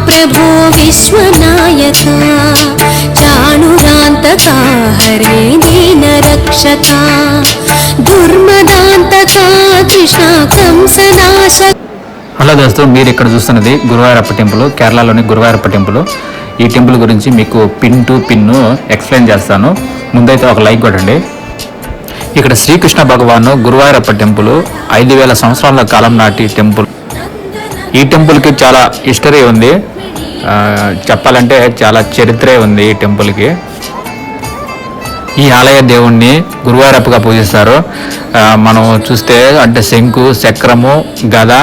प्रभो विश्वनायका चाणुरान्तका हरे दीनरक्षका दुर्मदान्तका कृष्णा कंसनाशक హలో దోస్తు మీరు ఇక్కడ చూస్తున్నది గురువారప్ప టెంపుల్ కేరళలోని గురువారప్ప టెంపుల్ ఈ టెంపుల్ గురించి మీకు పిన్ టు పిన్ను ఎక్స్ప్లెయిన్ చేస్తాను ముందైతే ఒక లైక్ కొట్టండి ఇక్కడ శ్రీకృష్ణ భగవాను గురువారప్ప టెంపుల్ ఐదు వేల సంవత్సరాల కాలం నాటి టెంపుల్ ఈ టెంపుల్కి చాలా హిస్టరీ ఉంది. చెప్పాలంటే చాలా చరిత్రే ఉంది ఈ టెంపుల్కి. ఈ ఆలయ దేవుణ్ణి గురువారప్పగా పూజిస్తారు. మనం చూస్తే అంటే శంకు చక్రము గద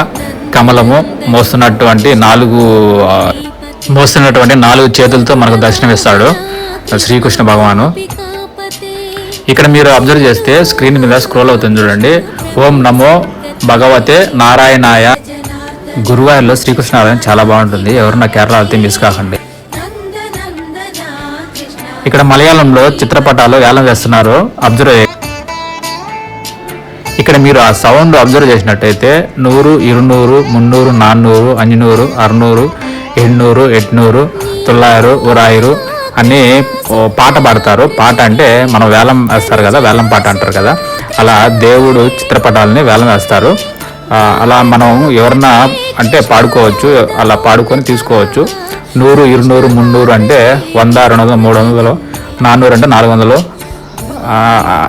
కమలము మోస్తున్నటువంటి నాలుగు మోస్తున్నటువంటి నాలుగు చేతులతో మనకు దర్శనమిస్తాడు శ్రీకృష్ణ భగవాను. ఇక్కడ మీరు అబ్జర్వ్ చేస్తే స్క్రీన్ మీద స్క్రోల్ అవుతుంది చూడండి. ఓం నమో భగవతే నారాయణాయ. గురువారిలో శ్రీకృష్ణ ఆలయం చాలా బాగుంటుంది. ఎవరన్నా కేరళ వెళ్తే మిస్ కాకండి. ఇక్కడ మలయాళంలో చిత్రపటాలు వేలం వేస్తున్నారు. అబ్జర్వ్ ఇక్కడ మీరు ఆ సౌండ్ అబ్జర్వ్ చేసినట్టయితే నూరు ఇరునూరు మున్నూరు నాన్నూరు అంజనూరు అరునూరు ఎన్నూరు ఎట్నూరు తుల్లారు ఉరాయిరు అని పాట పాడతారు. పాట అంటే మనం వేలం వేస్తారు కదా వేలం పాట అంటారు కదా. అలా దేవుడు చిత్రపటాలని వేలం వేస్తారు. అలా మనం ఎవరన్నా అంటే పాడుకోవచ్చు అలా పాడుకొని తీసుకోవచ్చు. నూరు ఇరునూరు మున్నూరు అంటే వంద రెండు వందలు మూడు వందలు నాన్నూరు అంటే నాలుగు వందలు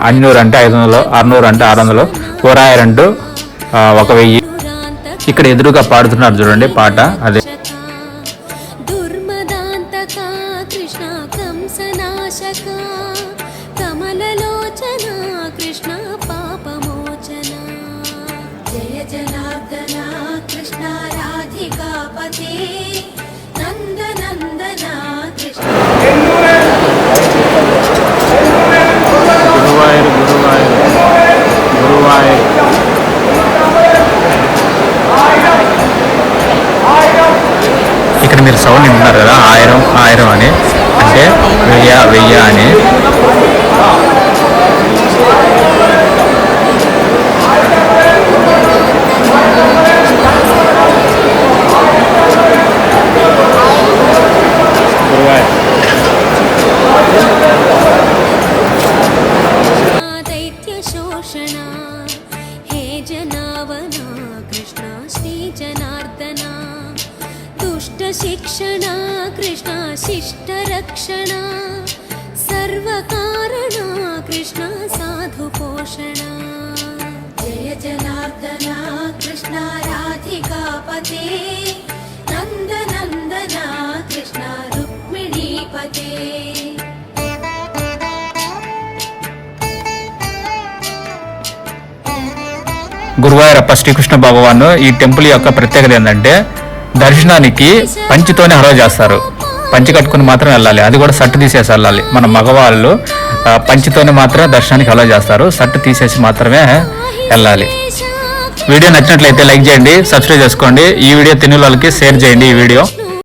అన్నూరు అంటే ఐదు వందలు అరునూరు అంటే ఆరు వందలు ఓరాయర్ అంటూ ఒక వెయ్యి. ఇక్కడ ఎదురుగా పాడుతున్నారు చూడండి పాట అదే. ఇక్కడ మీరు సౌండ్ వింటున్నారు కదా ఆయిరం ఆయిరం అని అంటే వెయ్య వెయ్య అని दुष्टशिक्षणा कृष्णा शिष्टरक्षणा सर्वकारणा कृष्णा साधुपोषणा जय जनार्दना कृष्णा राधिकापते नन्दनन्दना कृष्णा रुक्मिणीपते గురువాయూరప్ప శ్రీకృష్ణ భగవాన్ ఈ టెంపుల్ యొక్క ప్రత్యేకత ఏంటంటే దర్శనానికి పంచితోనే అలవ చేస్తారు. పంచి కట్టుకుని మాత్రం వెళ్ళాలి. అది కూడా సట్టు తీసేసి వెళ్ళాలి. మన మగవాళ్ళు పంచితోనే మాత్రం దర్శనానికి హలో చేస్తారు. సట్టు తీసేసి మాత్రమే వెళ్ళాలి. వీడియో నచ్చినట్లయితే లైక్ చేయండి సబ్స్క్రైబ్ చేసుకోండి. ఈ వీడియో తినే వాళ్ళకి షేర్ చేయండి ఈ వీడియో.